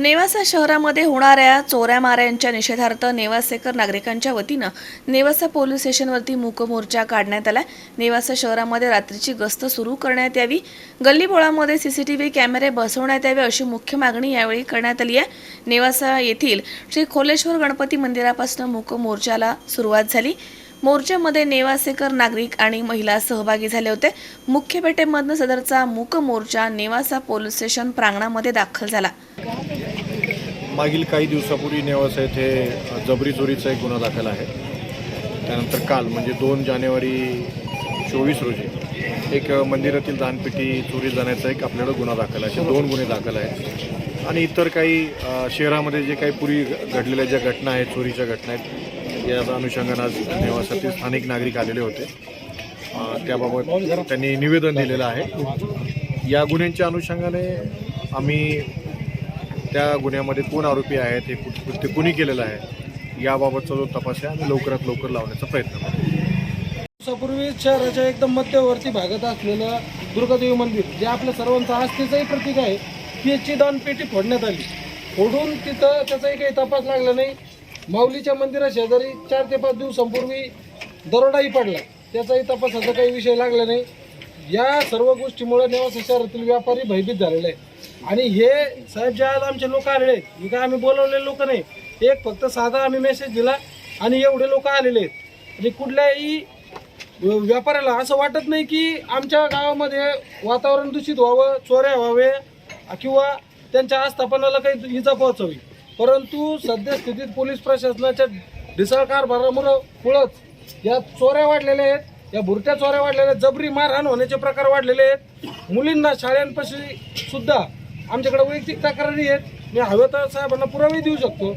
नेवासा शहरामध्ये होणाऱ्या चोऱ्या माऱ्यांच्या निषेधार्थ नेवासेकर नागरिकांच्या वतीनं नेवासा पोलीस स्टेशनवरती मूकमोर्चा काढण्यात आला नेवासा शहरामध्ये रात्रीची गस्त सुरू करण्यात यावी. गल्लीबोळामध्ये सीसीटीव्ही कॅमेरे बसवण्यात यावे अशी मुख्य मागणी यावेळी करण्यात आली आहे. नेवासा येथील श्री खोलेश्वर गणपती मंदिरापासून मूकमोर्चाला सुरुवात झाली. मोर्चामध्ये नेवासेकर नागरिक आणि महिला सहभागी झाले होते. मुख्य पेठेमधनं सदरचा मूक मोर्चा नेवासा पोलीस स्टेशन प्रांगणामध्ये दाखल झाला. मागील काही दिवसापूर्वी नेवासा येथे जबरी चोरीचा एक गुन्हा दाखल आहे. त्यानंतर काल म्हणजे दोन जानेवारी चोवीस रोजी एक मंदिरातील दानपेटी चोरी जाण्याचा एक आपल्याकडं गुन्हा दाखल आहे. असे दोन गुन्हे दाखल आहेत. आणि इतर काही शहरामध्ये जे काही पूर्वी घडलेल्या ज्या घटना आहेत चोरीच्या घटना आहेत या अनुषंगानं आज नेवासातील स्थानिक नागरिक आलेले होते. त्याबाबत त्यांनी निवेदन दिलेलं आहे. या गुन्ह्यांच्या अनुषंगाने आम्ही त्या गुन्ह्यामध्ये कोण आरोपी आहेत हे कुठ- कृत्य कोणी केलेलं आहे याबाबतचा जो तपास आहे आम्ही लवकरात लवकर लावण्याचा प्रयत्न करतो. दिवसापूर्वी शहराच्या एकदम मध्यवर्ती भागात असलेलं दुर्गादेवी मंदिर जे आपल्या सर्वांचं आस्थेचंही प्रतीक आहे ती याची दानपेटी फोडण्यात आली. फोडून तिथं त्याचाही काही तपास लागला नाही. माऊलीच्या मंदिरा शेजारी चार ते पाच दिवसांपूर्वी दरोडाही पडला. त्याचाही तपासाचा काही विषय लागला नाही. या सर्व गोष्टीमुळे नेवासा शहरातील व्यापारी भयभीत झालेले आहे आणि हे साहेब ज्या आज आमचे लोक आलेले आहेत. हे काय आम्ही बोलवलेले लोक नाही. एक फक्त साधा आम्ही मेसेज दिला आणि एवढे लोक आलेले आहेत. आणि कुठल्याही व्यापाऱ्याला असं वाटत नाही की आमच्या गावामध्ये वातावरण दूषित व्हावं चोऱ्या व्हावे किंवा त्यांच्या आस्थापनाला काही इजा पोहोचावी. परंतु सद्यस्थितीत पोलीस प्रशासनाच्या ढिसाळ कारभारामुळं मुळंच या चोऱ्या वाढलेल्या आहेत. या बुरट्या चोऱ्या वाढलेल्या जबरी मारहाण होण्याचे प्रकार वाढलेले आहेत. मुलींना शाळांपाशी सुद्धा आमच्याकडे वैयक्तिक तक्रारी आहेत. मी हवे तर साहेबांना पुरावे देऊ शकतो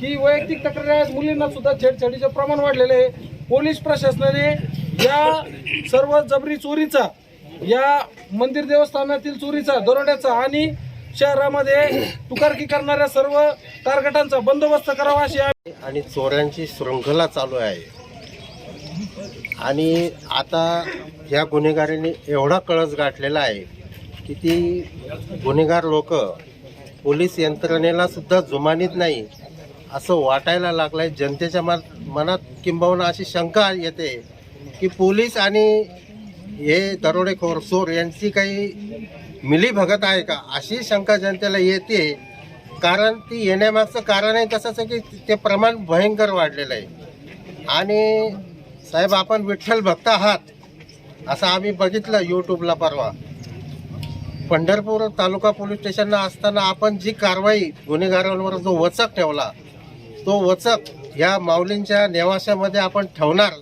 की वैयक्तिक तक्रारी आहेत. मुलींना सुद्धा छेडछाडीचे प्रमाण वाढलेले आहे. पोलीस प्रशासनाने या सर्व जबरी चोरीचा या मंदिर देवस्थानातील चोरीचा दरोड्याचा आणि शहरामध्ये तुकारकी करणाऱ्या सर्व टार्गेटांचा बंदोबस्त करावा अशी आहे. आणि चोऱ्यांची शृंखला चालू आहे. आणि आता ह्या गुन्हेगारीने एवढा कळस गाठलेला आहे की ती गुन्हेगार लोक पोलीस यंत्रणेला सुद्धा जुमानीत नाही असं वाटायला लागलं आहे जनतेच्या मनात मनात किंबहुना अशी शंका येते की पोलीस आणि हे दरोडेखोर चोर यांची काही मिलीभगत आहे का? अशी शंका जनतेला येते. कारण ती येण्यामागचं कारण आहे तसंच आहे की ते प्रमाण भयंकर वाढलेलं आहे. आणि साहेब आपण विठ्ठल भक्त आहात असं आम्ही बघितलं यूट्यूबला परवा. पंढरपूर तालुका पोलीस स्टेशनला असताना आपण जी कारवाई गुन्हेगारांवर जो वचक ठेवला तो वचक ह्या माऊलींच्या नेवाशामध्ये आपण ठेवणार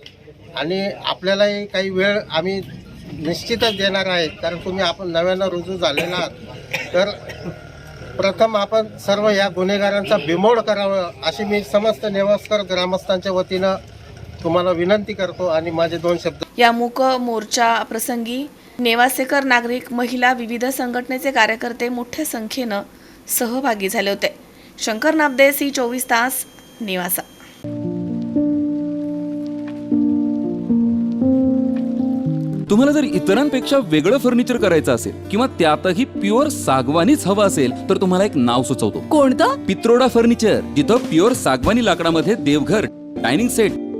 आणि आपल्यालाही काही वेळ आम्ही निश्चितच देणार आहेत कारण तुम्ही आपण नव्यानं रुजू झालेला आहात. तर प्रथम आपण सर्व या गुन्हेगारांचा बिमोड करावं अशी मी समस्त नेवासकर ग्रामस्थांच्या वतीनं तुम्हाला विनंती करतो आणि माझे दोन शब्द या मूक मोर्चा प्रसंगी नेवासेकर नागरिक महिला विविध संघटनेचे कार्यकर्ते मोठ्या संख्येनं सहभागी झाले होते. शंकर नाबदे सी चोवीस तास नेवासा. तुम्हाला जर इतरांपेक्षा वेगळं फर्निचर करायचं असेल किंवा त्यातही प्युअर सागवानीच हवं असेल तर तुम्हाला एक नाव सुचवतो. कोणतं? पित्रोडा फर्निचर जिथं प्युअर सागवानी लाकडामध्ये देवघर dining set